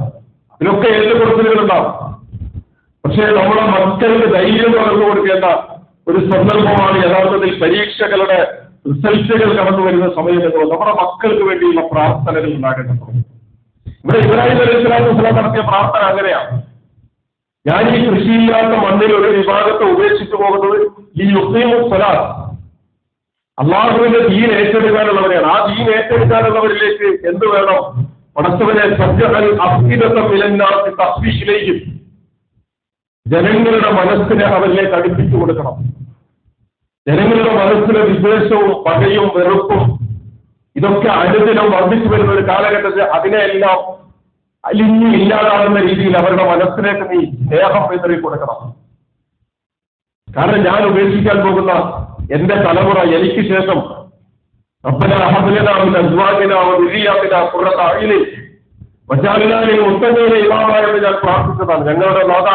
ഇതിലൊക്കെ ഏറ്റുകൊടുക്കലുകളുണ്ടാവും പക്ഷേ നമ്മുടെ മക്കൾക്ക് ധൈര്യം പകർന്നു കൊടുക്കേണ്ട ഒരു സന്ദർഭമാണ് യഥാർത്ഥത്തിൽ പരീക്ഷകളുടെ റിസൾട്ടുകൾ കടന്നു വരുന്ന സമയം എന്നുള്ളത് നമ്മുടെ മക്കൾക്ക് വേണ്ടിയുള്ള പ്രാർത്ഥനകൾ ഉണ്ടാകേണ്ടത് ഇവിടെ ഇബ്രാഹിം അലൈഹി സ്വലാത്തു വസ്സലാം നടത്തിയ പ്രാർത്ഥന അങ്ങനെയാണ്. ഞാൻ ഈ കൃഷിയില്ലാത്ത മണ്ണിൽ ഒരു വിഭാഗത്തെ ഉപേക്ഷിച്ചു പോകുന്നത് ഈ യുക്തിമു സ്വലാത്ത്. അള്ളാഹുവിന്റെ ദീൻ ഏറ്റെടുക്കാനുള്ളവരെയാണ്. ആ ദീൻ ഏറ്റെടുക്കാനുള്ളവരിലേക്ക് എന്ത് വേണം? പടച്ചവനെ സത്യത്തിലേക്കും ജനങ്ങളുടെ മനസ്സിനെ അവരിലേക്ക് അടുപ്പിച്ചു കൊടുക്കണം. ജനങ്ങളുടെ മനസ്സിലെ വിദ്വേഷവും പകയും വെറുപ്പും ഇതൊക്കെ അനുദിനം വർദ്ധിച്ചു വരുന്ന ഒരു കാലഘട്ടത്തിൽ അതിനെയെല്ലാം അലിഞ്ഞി ഇല്ലാതാകുന്ന രീതിയിൽ അവരുടെ മനസ്സിലേക്ക് നീ സ്നേഹം വിതറി കൊടുക്കണം. കാരണം ഞാൻ ഉപേക്ഷിക്കാൻ പോകുന്ന എന്റെ തലമുറ എനിക്ക് ശേഷം ഉത്തമയിലെ ഇമാമായെന്ന് ഞാൻ പ്രാർത്ഥിച്ചതാണ്. ഞങ്ങളുടെ നാഥ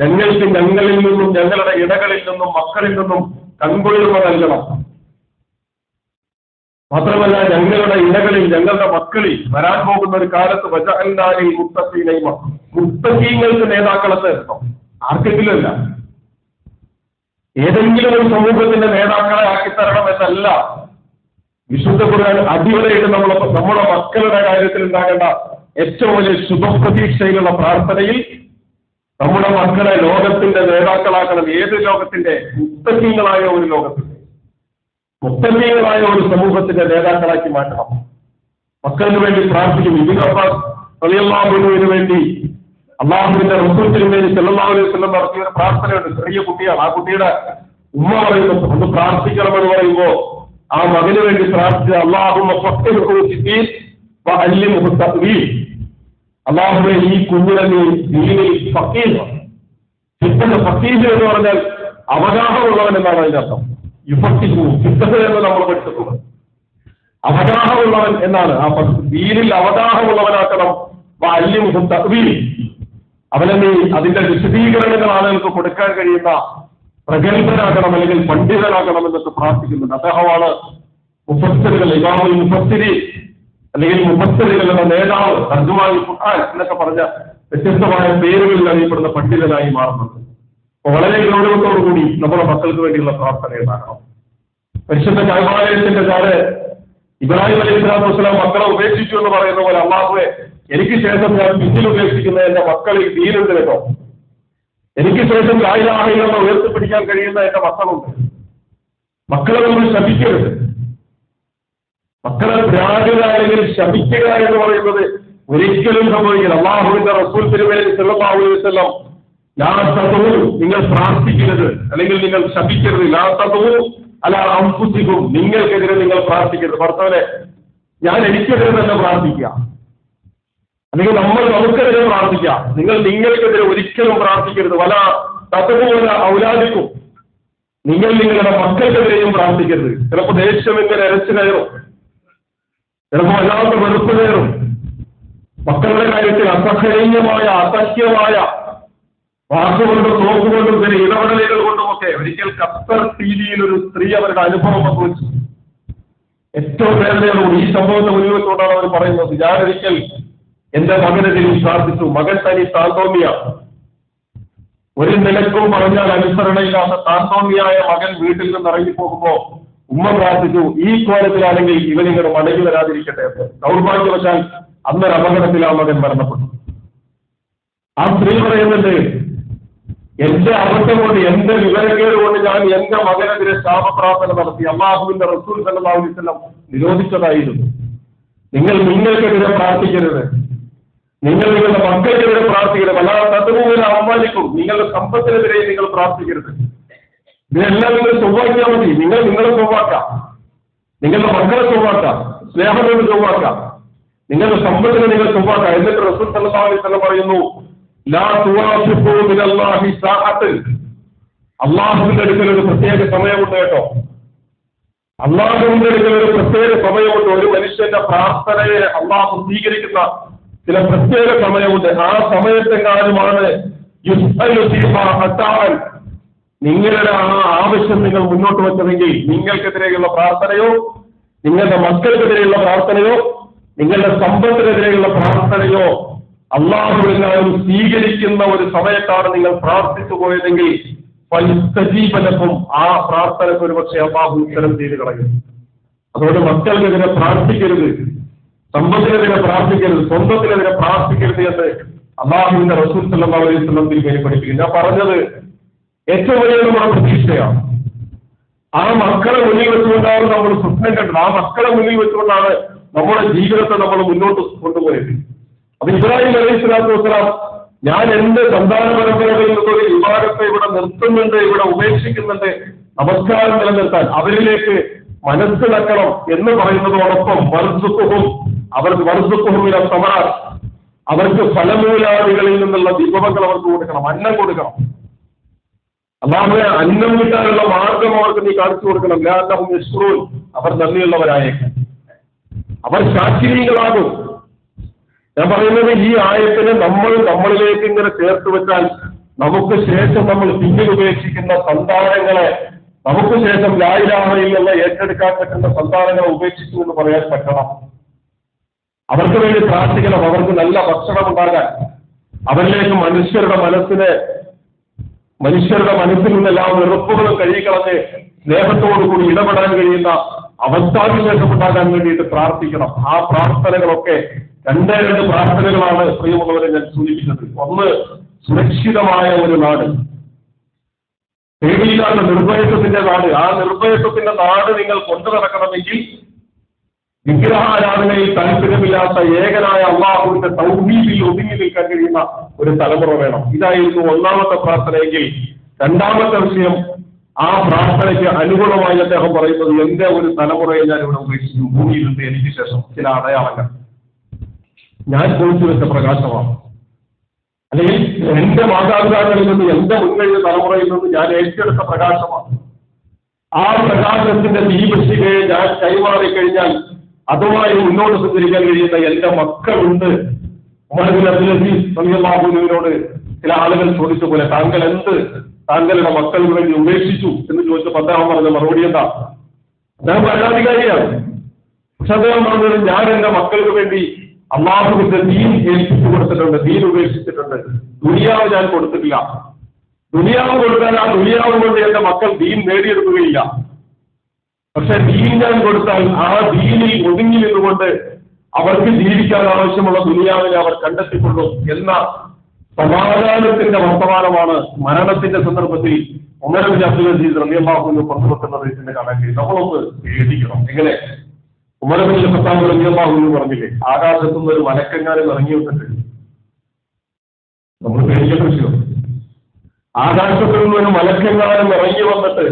ഞങ്ങൾക്ക് ഞങ്ങളിൽ നിന്നും ഞങ്ങളുടെ ഇടകളിൽ നിന്നും മക്കളിൽ നിന്നും കൺകൊള്ളുക നൽകണം. മാത്രമല്ല ഞങ്ങളുടെ ഇടകളിൽ ഞങ്ങളുടെ മക്കളിൽ വരാൻ പോകുന്ന ഒരു കാലത്ത് വജഅൽനാലിൽ മുത്തഖീനൈമ. മുത്തഖീങ്ങൾക്ക് നേതാക്കളെ തരണം ആർക്കെങ്കിലും അല്ല. ഏതെങ്കിലും ഒരു സമൂഹത്തിന്റെ നേതാക്കളെ ആക്കി ആക്കിത്തരണം എന്നല്ല. വിശുദ്ധ ഖുർആൻ അടിവരയിട്ട് നമ്മൾ നമ്മുടെ മക്കളുടെ കാര്യത്തിൽ ഉണ്ടാകേണ്ട ഏറ്റവും വലിയ ശുഭപ്രതീക്ഷയിലുള്ള പ്രാർത്ഥനയിൽ നമ്മുടെ മക്കളെ ലോകത്തിന്റെ നേതാക്കളാക്കണം ഏത് ലോകത്തിന്റെ? മുത്തക്കീങ്ങളായ ഒരു ലോകത്തിന്റെ മുത്തക്കീങ്ങളായ ഒരു സമൂഹത്തിന്റെ നേതാക്കളാക്കി മാറ്റണം. മക്കളിന് വേണ്ടി പ്രാർത്ഥിക്കും. ഇതിന് അബ്ബാസ് റളിയല്ലാഹുവിന് വേണ്ടി അള്ളാഹുവിന്റെ റസൂത്തിന് വേണ്ടി സല്ലല്ലാഹു അലൈഹി നടത്തിയ ഒരു പ്രാർത്ഥനയുണ്ട്. ചെറിയ കുട്ടിയാണ്. ആ കുട്ടിയുടെ ഉമ്മ പറയുന്നു ഒന്ന് പ്രാർത്ഥിക്കണമെന്ന് പറയുമ്പോ ആ മകന് വേണ്ടി പ്രാർത്ഥിച്ച തഅ്വീൽ. അള്ളാഹുവെ ഈ കുഞ്ഞിനെ ദീനിൽ ഫിത്തന്റെ ഫക്കീഹ് എന്ന് പറഞ്ഞാൽ അവഗാഹമുള്ളവൻ എന്നാണ് അതിന്റെ അർത്ഥം ഫിത്തത്ത് എന്ന് നമ്മൾ പഠിച്ചിട്ടുള്ളത്. അവഗാഹമുള്ളവൻ എന്നാണ് ആ. ദീനിൽ അവഗാഹമുള്ളവനാക്കണം അല്ലിമുഖം തവീൽ അവനെ നീ അതിന്റെ വിശദീകരണങ്ങൾ ആളുകൾക്ക് കൊടുക്കാൻ കഴിയുന്ന പ്രഗത്ഭനാക്കണം അല്ലെങ്കിൽ പണ്ഡിതനാകണം എന്നൊക്കെ പ്രാർത്ഥിക്കുന്നുണ്ട്. അദ്ദേഹമാണ് മുഫസ്തരുകൾ ഇമാമുൽ മുഫസ്തിരി അല്ലെങ്കിൽ മുഫസ്സിറുകളുടെ നേതാവ് തർജുമാൽ ഖുർആൻ എന്നൊക്കെ പറഞ്ഞ വ്യത്യസ്തമായ പേരുകളിൽ അറിയപ്പെടുന്ന പണ്ഡിതനായി മാറുന്നുണ്ട്. വളരെ ഗൗരവത്തോടു കൂടി നമ്മുടെ മക്കൾക്ക് വേണ്ടിയുള്ള പ്രാർത്ഥന ഉണ്ടാകണം പരിശുദ്ധ കൈമാലയത്തിന്റെ കാൽ ഇബ്രാഹിം അലൈഹി സ്വലാത്തു വസ്സലാം മക്കളെ ഉപേക്ഷിച്ചു എന്ന് പറയുന്ന പോലെ അള്ളാഹുവെ എനിക്ക് ശേഷം ഞാൻ പിന്നിൽ ഉപേക്ഷിക്കുന്ന എന്റെ മക്കളിൽ ധീരുണ്ട് കേട്ടോ. എനിക്ക് ശേഷം രായിലാഹികളെ ഉയർത്തിപ്പിടിക്കാൻ കഴിയുന്ന എന്റെ മക്കളുണ്ട്. മക്കളെ നമ്മൾ ശപിക്കരുത്. മക്കളെ ത്യാഗുക അല്ലെങ്കിൽ ശപിക്കുക എന്ന് പറയുന്നത് ഒരിക്കലും സംഭവിക്കില്ല. അള്ളാഹുവിന്റെ റസൂൽ തിരുവേലി സല്ലല്ലാഹു അലൈഹി വസല്ലം ലാ തദൂ നിങ്ങൾ പ്രാർത്ഥിക്കരുത് അല്ലെങ്കിൽ നിങ്ങൾ ശപിക്കരുത്. ലാ അല്ല അമ്പുസിക്കും നിങ്ങൾക്കെതിരെ നിങ്ങൾ പ്രാർത്ഥിക്കരുത്. ഭർത്താവിനെ ഞാൻ എനിക്കെതിരെ തന്നെ പ്രാർത്ഥിക്കുക. അല്ലെങ്കിൽ നമ്മൾ നമുക്കെതിരെ പ്രാർത്ഥിക്കാം നിങ്ങൾ നിങ്ങൾക്കെതിരെ ഒരിക്കലും പ്രാർത്ഥിക്കരുത്. വല തത്വപോലെ ഔലാദിക്കും. നിങ്ങൾ നിങ്ങളുടെ മക്കൾക്കെതിരെയും പ്രാർത്ഥിക്കരുത്. ചിലപ്പോൾ ദേഷ്യം ഇങ്ങനെ അരച്ചു കയറും ചിലപ്പോൾ വല്ലാത്ത വെറുപ്പ് കയറും. മക്കളുടെ കാര്യത്തിൽ അസഹനീയമായ അസഹ്യമായ വാക്കുകൊണ്ടും നോക്കുകൊണ്ടും ചില ഇടപെടലുകൾ കൊണ്ടും ഒക്കെ ഒരിക്കൽ ഖത്തർ ടി ഒരു സ്ത്രീ അവരുടെ അനുഭവം പങ്കുവച്ചു ഏറ്റവും വേദനയോടുകൂടി ഈ സംഭവത്തെ ഉപയോഗിച്ചുകൊണ്ടാണ് അവർ പറയുന്നത്. ഞാനൊരിക്കൽ എന്റെ മകനെതിരിൽ പ്രാർത്ഥിച്ചു. മകൻ തനി താന്തോമിയ. ഒരു നിലക്കും പറഞ്ഞാൽ അനുസരണയില്ലാത്ത താന്തോമിയായ മകൻ വീട്ടിൽ നിന്ന് ഇറങ്ങിപ്പോകുമ്പോ ഉമ്മ പ്രാർത്ഥിച്ചു ഈ കോലത്തിലാണെങ്കിൽ ഇവനിങ്ങനെ മടങ്ങി വരാതിരിക്കട്ടെ ദൗർഭാഗ്യവശാൽ അന്നൊരു അപകടത്തിൽ ആ മകൻ മരണപ്പെട്ടു. ആ സ്ത്രീ പറയുന്നുണ്ട് എന്റെ അവസ്ഥ കൊണ്ട് എന്റെ വിവരക്കേട് കൊണ്ട് ഞാൻ എന്റെ മകനെതിരെ ശാപപ്രാർത്ഥന നടത്തി അള്ളാഹുവിന്റെ റസൂൽ വസല്ലം നിരോധിച്ചതായിരുന്നു. നിങ്ങൾ നിങ്ങൾക്കെതിരെ പ്രാർത്ഥിക്കരുത്. നിങ്ങൾ നിങ്ങളുടെ മക്കൾക്കെതിരെ പ്രാർത്ഥിക്കരുത്. അല്ലാതെ തത്വപോലെ അവമാനിക്കും നിങ്ങളുടെ സമ്പത്തിനെതിരെ നിങ്ങൾ പ്രാർത്ഥിക്കരുത്. ഇതെല്ലാം നിങ്ങൾ ചൊവ്വാക്കിയാൽ മതി. നിങ്ങൾ നിങ്ങളെ ചൊവ്വാക്കാം. നിങ്ങളുടെ മക്കളെ ചൊവ്വാക്കാം. സ്നേഹത്തോട് ചൊവ്വാക്കാം. നിങ്ങളുടെ സമ്പത്തിനെ നിങ്ങൾ ചൊവ്വാക്കാം. എന്നിട്ട് റസൂൽ വസല്ലം പറയുന്നു അള്ളാഹുവിന്റെ അടുക്കൽ ഒരു പ്രത്യേക സമയമുണ്ട് കേട്ടോ. അള്ളാഹുവിന്റെ അടുക്കൽ ഒരു പ്രത്യേക സമയമുണ്ട്. ഒരു മനുഷ്യന്റെ പ്രാർത്ഥനയെ അള്ളാഹു സ്വീകരിക്കുന്ന ചില പ്രത്യേക സമയമുണ്ട്. ആ സമയത്തെങ്ങാനുമാണ്. നിങ്ങളുടെ ആ ആവശ്യം നിങ്ങൾ മുന്നോട്ട് വെച്ചതെങ്കിൽ നിങ്ങൾക്കെതിരെയുള്ള പ്രാർത്ഥനയോ നിങ്ങളുടെ മക്കൾക്കെതിരെയുള്ള പ്രാർത്ഥനയോ നിങ്ങളുടെ സമ്പത്തിനെതിരെയുള്ള പ്രാർത്ഥനയോ അള്ളാഹുവിനാലും സ്വീകരിക്കുന്ന ഒരു സമയത്താണ് നിങ്ങൾ പ്രാർത്ഥിച്ചു പോയതെങ്കിൽ ഫലിസ്തജീബനക്കും ആ പ്രാർത്ഥനയ്ക്ക് ഒരുപക്ഷെ അള്ളാഹു ഉത്തരം ചെയ്ത് കളയും. അതുകൊണ്ട് മക്കൾക്കെതിരെ പ്രാർത്ഥിക്കരുത്. സമ്പത്തിനെതിരെ പ്രാർത്ഥിക്കരുത്. സ്വന്തത്തിനെതിരെ പ്രാർത്ഥിക്കരുത് എന്ന് അള്ളാഹുവിന്റെ റസൂൽ സല്ലാ അലൈഹി വസല്ലം തിരികെ പഠിപ്പിക്കും ഞാൻ പറഞ്ഞത് ഏറ്റവും വലിയ നമ്മുടെ പ്രതീക്ഷയാണ്. ആ മക്കളെ മുന്നിൽ വെച്ചുകൊണ്ടാണ് നമ്മൾ സ്വപ്നം കണ്ടത്. ആ മക്കളെ മുന്നിൽ വെച്ചുകൊണ്ടാണ് നമ്മുടെ ജീവിതത്തെ നമ്മൾ മുന്നോട്ട് കൊണ്ടുപോയത്. അപ്പൊ ഇബ്രാഹിം അലൈഹി സ്വലാത്തു വസ്സലാം ഞാൻ എന്റെ സന്താന പരമ്പരകളിൽ നിന്നൊരു വിഭാഗത്തെ ഇവിടെ നിർത്തുന്നുണ്ട് ഇവിടെ ഉപേക്ഷിക്കുന്നുണ്ട്. നമസ്കാരം നിലനിർത്താൻ അവരിലേക്ക് മനസ്സിലാക്കണം എന്ന് പറയുന്നതോടൊപ്പം വർസുക്കുഹും അവർക്ക് വർസുക്കുഹുമിലെ സമറ അവർക്ക് ഫലമൂലാദികളിൽ നിന്നുള്ള വിഭവങ്ങൾ അവർക്ക് കൊടുക്കണം അന്നം കൊടുക്കണം. അള്ളാഹുവെ അന്നം കിട്ടാനുള്ള മാർഗം അവർക്ക് നീ കാണിച്ചു കൊടുക്കണം. ലാഹും അവർ നന്ദിയുള്ളവരായേക്കും. അവർ ശാസ്ത്രീയങ്ങളാകും ഞാൻ പറയുന്നത് ഈ ആയത്തിനെ നമ്മൾ നമ്മളിലേക്ക് ഇങ്ങനെ ചേർത്ത് വെച്ചാൽ നമുക്ക് ശേഷം നമ്മൾ പിന്നിൽ ഉപേക്ഷിക്കുന്ന സന്താനങ്ങളെ നമുക്ക് ശേഷം ലായിലാഹയിൽ നിന്ന് ഏറ്റെടുക്കാൻ പറ്റുന്ന സന്താനങ്ങളെ ഉപേക്ഷിച്ചു എന്ന് പറയാൻ പറ്റണം. അവർക്ക് വേണ്ടി പ്രാർത്ഥിക്കണം. അവർക്ക് നല്ല ഭക്ഷണം ഉണ്ടാകാൻ. അവരിലേക്ക് മനുഷ്യരുടെ മനസ്സിനെ മനുഷ്യരുടെ മനസ്സിൽ നിന്നെല്ലാം വെറുപ്പുകളും കഴുകിക്കളഞ്ഞ് സ്നേഹത്തോടുകൂടി ഇടപെടാൻ കഴിയുന്ന അവസ്ഥാവിശേഷം ഉണ്ടാകാൻ വേണ്ടിയിട്ട് പ്രാർത്ഥിക്കണം. ആ പ്രാർത്ഥനകളൊക്കെ രണ്ടേ രണ്ട് പ്രാർത്ഥനകളാണ് പ്രിയമുള്ളവരെ ഞാൻ സൂചിപ്പിച്ചത്. ഒന്ന് സുരക്ഷിതമായ ഒരു നാട്. പേടിയില്ലാത്ത നിർഭയത്വത്തിന്റെ നാട്. ആ നിർഭയത്വത്തിന്റെ നാട് നിങ്ങൾ കൊണ്ടു നടക്കണമെങ്കിൽ വിഗ്രഹാരാധനയിൽ താല്പര്യമില്ലാത്ത ഏകനായ അള്ളാഹുവിന്റെ സൗഹീദിൽ ഒതുങ്ങി നിൽക്കാൻ കഴിയുന്ന ഒരു തലമുറ വേണം. ഇതായിരുന്നു ഒന്നാമത്തെ പ്രാർത്ഥനയെങ്കിൽ രണ്ടാമത്തെ വിഷയം ആ പ്രാർത്ഥനയ്ക്ക് അനുകൂലമായി അദ്ദേഹം പറയുന്നത് എന്റെ ഒരു തലമുറയെ ഞാൻ ഇവിടെ ഉപേക്ഷിച്ചു. ഭൂമിയിലുണ്ട്. എനിക്ക് ശേഷം ചില അടയാളങ്ങൾ. ഞാൻ കുറിച്ചു വെച്ച പ്രകാശമാണ്. അല്ലെങ്കിൽ എന്റെ മാതാപിതാക്കളിൽ നിന്ന് എന്റെ മുൻകഴിഞ്ഞ തലമുറയിൽ നിന്ന് ഞാൻ ഏറ്റെടുത്ത പ്രകാശമാണ്. ആ പ്രകാശത്തിന്റെ ദീപശികയെ ഞാൻ കൈമാറി കഴിഞ്ഞാൽ അതുമായി മുന്നോട്ട് സഞ്ചരിക്കാൻ കഴിയുന്ന എന്റെ മക്കളുണ്ട്. ഉമർബിൻ അബ്ദുൽ അസീസ് ബാബുവിനോട് ചില ആളുകൾ ചോദിച്ച പോലെ താങ്കൾ എന്ത് താങ്കളുടെ മക്കൾക്ക് വേണ്ടി ഉപേക്ഷിച്ചു എന്ന് ചോദിച്ചപ്പോൾ അദ്ദേഹം പറഞ്ഞ മറുപടി എന്താ? ഞാൻ ഭരണാധികാരിയാണ്. പക്ഷെ അദ്ദേഹം പറഞ്ഞത് ഞാൻ എന്റെ മക്കൾക്ക് വേണ്ടി അള്ളാഹുവിന്റെ ദീൻ ഏൽപ്പിച്ചു കൊടുത്തിട്ടുണ്ട് ദീൻ ഉപേക്ഷിച്ചിട്ടുണ്ട്. ദുനിയാവ് ഞാൻ കൊടുത്തിട്ടില്ല. ദുനിയാവ് കൊടുത്താൽ ആ ദുനിയാവ് കൊണ്ട് എന്റെ മക്കൾ ദീൻ നേടിയെടുക്കുകയില്ല. പക്ഷെ ദീൻ ഞാൻ കൊടുത്താൽ ആ ദീനിൽ ഒതുങ്ങി നിന്നുകൊണ്ട് അവർക്ക് ജീവിക്കാൻ ആവശ്യമുള്ള ദുനിയാവിനെ അവർ കണ്ടെത്തിക്കൊള്ളും എന്ന സമാധാനത്തിന്റെ വർത്തമാനമാണ് മരണത്തിന്റെ സന്ദർഭത്തിൽ ഉമരബിൻ അബ്ദുൽ അസീസ് റബിയല്ലാഹുവിന് പുറത്തു വെക്കുന്നത് എന്ന് കാണാൻ കഴിയും നമ്മളൊന്ന് പേടിക്കണം. എങ്ങനെ? ഉമരബിൻ ഖത്താബ് റബിയല്ലാഹുവിന് പറഞ്ഞില്ലേ ആകാശത്തുനിന്ന് ഒരു മലക്കെങ്ങാനും ഇറങ്ങി വന്നിട്ട് നമ്മൾ പേടിക്കേണ്ട വിഷയം. ആകാശത്തിൽ നിന്ന് ഒരു മലക്കെങ്ങാനും ഇറങ്ങി വന്നിട്ട്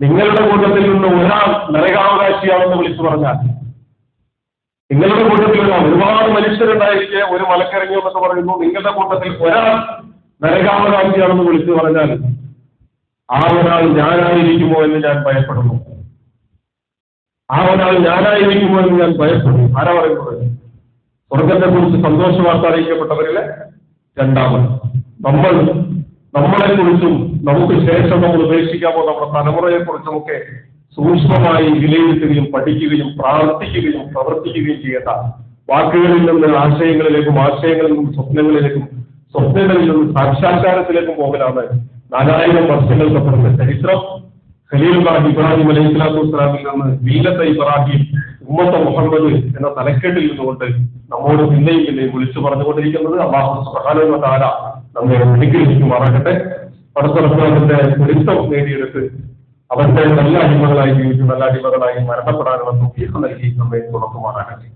നിങ്ങളുടെ കൂട്ടത്തിൽ നിന്ന് ഒരാൾ നരകാവകാശിയാണെന്ന് വിളിച്ചു പറഞ്ഞാൽ നിങ്ങളുടെ കൂട്ടത്തിൽ ഒരുപാട് മനുഷ്യരുണ്ടായിരിക്കെ ഒരു മലക്കിറങ്ങി എന്നൊക്കെ പറയുന്നു. നിങ്ങളുടെ കൂട്ടത്തിൽ ഒരാൾ നരകാവകാശിയാണെന്ന് വിളിച്ചു പറഞ്ഞാൽ ആ ഒരാൾ ഞാനായിരിക്കുമോ എന്ന് ഞാൻ ഭയപ്പെടുന്നു. ആ ഒരാൾ ഞാനായിരിക്കുമോ എന്ന് ഞാൻ ഭയപ്പെടുന്നു. ആരാ പറയുന്നത്? സ്വർഗത്തെ കുറിച്ച് സന്തോഷ വാർത്ത അറിയിക്കപ്പെട്ടവരിലെ രണ്ടാമത്. നമ്മൾ നമ്മളെ കുറിച്ചും നമുക്ക് ശേഷം നമ്മൾ ഉപേക്ഷിക്കാമോ? നമ്മുടെ തലമുറയെ കുറിച്ചുമൊക്കെ സൂക്ഷ്മമായി വിലയിരുത്തുകയും പഠിക്കുകയും പ്രാർത്ഥിക്കുകയും പ്രവർത്തിക്കുകയും ചെയ്യേണ്ട വാക്കുകളിൽ നിന്ന് ആശയങ്ങളിലേക്കും ആശയങ്ങളിൽ നിന്നും സ്വപ്നങ്ങളിലേക്കും സ്വപ്നങ്ങളിൽ നിന്നും സാക്ഷാത്കാരത്തിലേക്കും പോകലാണ് നാലായിരം വർഷങ്ങൾക്ക് വർഷങ്ങൾക്കപ്പുറത്തെ ചരിത്രം. ഖലീലുല്ലാഹ് ഇബ്രാഹിം അലൈഹി സ്വലാത്തു വസ്സലാമിൽ നിന്ന് വീലത്തെ ഇബ്രാഹിം ഉമ്മത്ത മുഹമ്മദ് എന്ന തലക്കെട്ടിൽ നിന്നുകൊണ്ട് നമ്മോട് പിന്നെയും പിന്നെയും വിളിച്ചു പറഞ്ഞുകൊണ്ടിരിക്കുന്നത് അള്ളാഹു താര നമ്മെ അനുഗ്രഹിക്കുമാറാകട്ടെ. പടത്തറപ്പിന്റെ പൊരുത്തം നേടിയെടുത്ത് അവരുടെ നല്ല അടിമകളായി ജീവിച്ച് നല്ല അടിമകളായി മരണപ്പെടാനുള്ള തുകീസ് നൽകി നമ്മെ തുറക്കുമാറാകട്ടെ.